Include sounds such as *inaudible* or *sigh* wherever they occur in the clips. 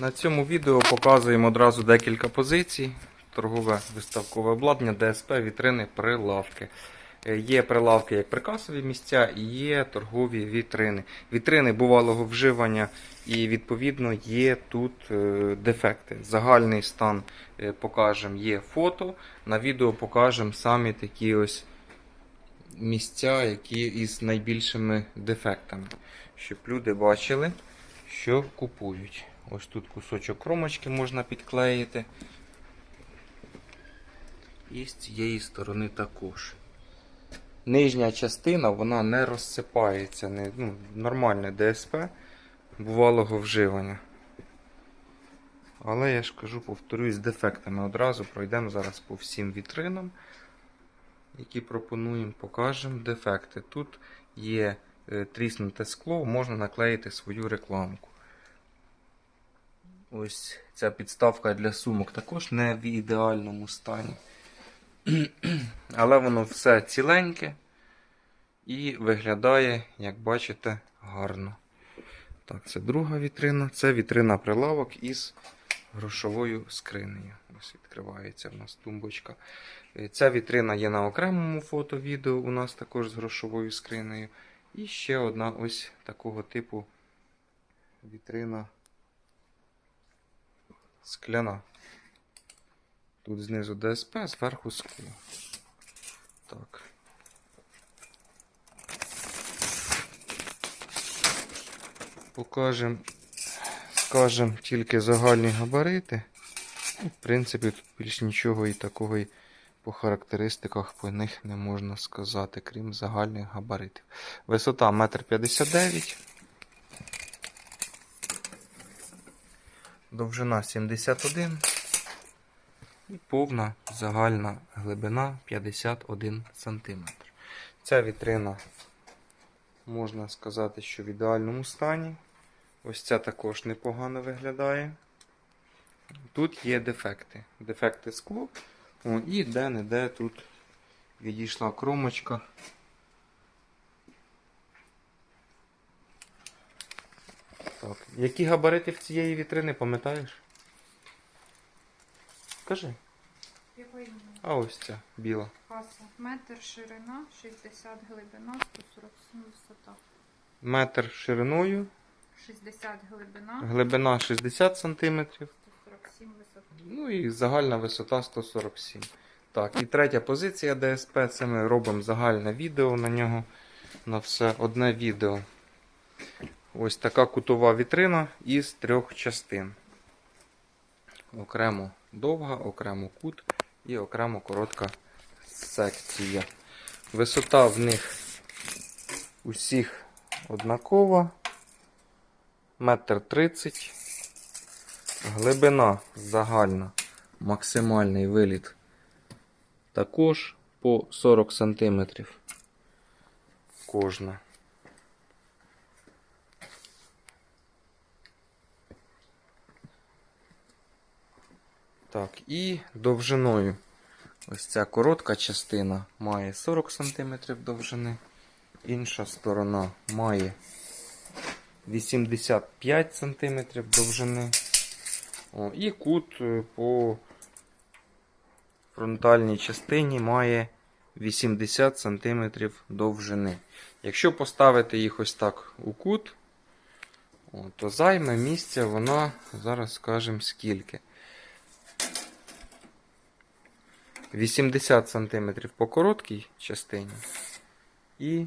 На цьому відео показуємо одразу декілька позицій. Торгове виставкове обладнання, ДСП, вітрини, прилавки. Е, Є прилавки як прикасові місця і є торгові вітрини. Вітрини бувалого вживання і відповідно є тут е, дефекти. Загальний стан е, покажемо, є фото. На відео покажемо самі такі ось місця, які із найбільшими дефектами, щоб люди бачили, що купують. Ось тут кусочок кромочки можна підклеїти. І з цієї сторони також. Нижня частина вона не розсипається, не, ну, нормальне ДСП бувалого вживання. Але я ж кажу, повторюсь, з дефектами одразу пройдемо зараз по всім вітринам, які пропонуємо, покажемо дефекти. Тут є е, тріснуте скло, можна наклеїти свою рекламку. Ось ця підставка для сумок також не в ідеальному стані. *clears throat* Але воно все ціленьке і виглядає, як бачите, гарно. Так, це друга вітрина. Це вітрина прилавок із грошовою скринею. Ось відкривається в нас тумбочка. Е, Ця вітрина є на окремому фото-відео у нас також з грошовою скринею. І ще одна ось такого типу вітрина скляна. Тут знизу ДСП, зверху скло. Так. Покажемо, скажемо тільки загальні габарити. Ну, В принципі, тут більш нічого і такого і по характеристиках по них не можна сказати, крім загальних габаритів. Висота 1,59 м. Довжина 71 і повна загальна глибина 51 см. Ця вітрина, можна сказати, що в ідеальному стані. Ось ця також непогано виглядає. Тут є дефекти. Дефекти скло. О, і де-не-де тут відійшла кромочка. Так. Які габарити в цієї вітрини, пам'ятаєш? Кажи. Якої? А ось ця біла. Каса. Метр ширина, 60 глибина, 147 висота. Метр шириною, 60 глибина, глибина 60 см, 147 висота. ну і загальна висота 147 Так, і третя позиція ДСП. Це ми робимо загальне відео на нього. На все одне відео. Ось така кутова вітрина із трьох частин. Окремо довга, окремо кут і окремо коротка секція. Висота в них усіх однакова. Метр тридцять. Глибина загальна, максимальний виліт також по 40 см. Кожна. Так, і довжиною. Ось ця коротка частина має 40 см довжини, інша сторона має 85 см довжини. О, і кут е, по фронтальній частині має 80 см довжини. Якщо поставити їх ось так у кут, то займе місця вона, зараз скажемо скільки. 80 см по короткій частині і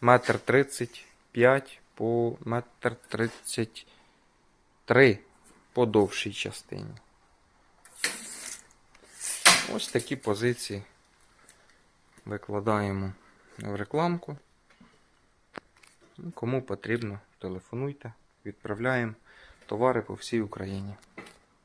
метр 35 по метр 33 по довшій частині. Ось такі позиції викладаємо в рекламку. Кому потрібно, телефонуйте, відправляємо товари по всій Україні.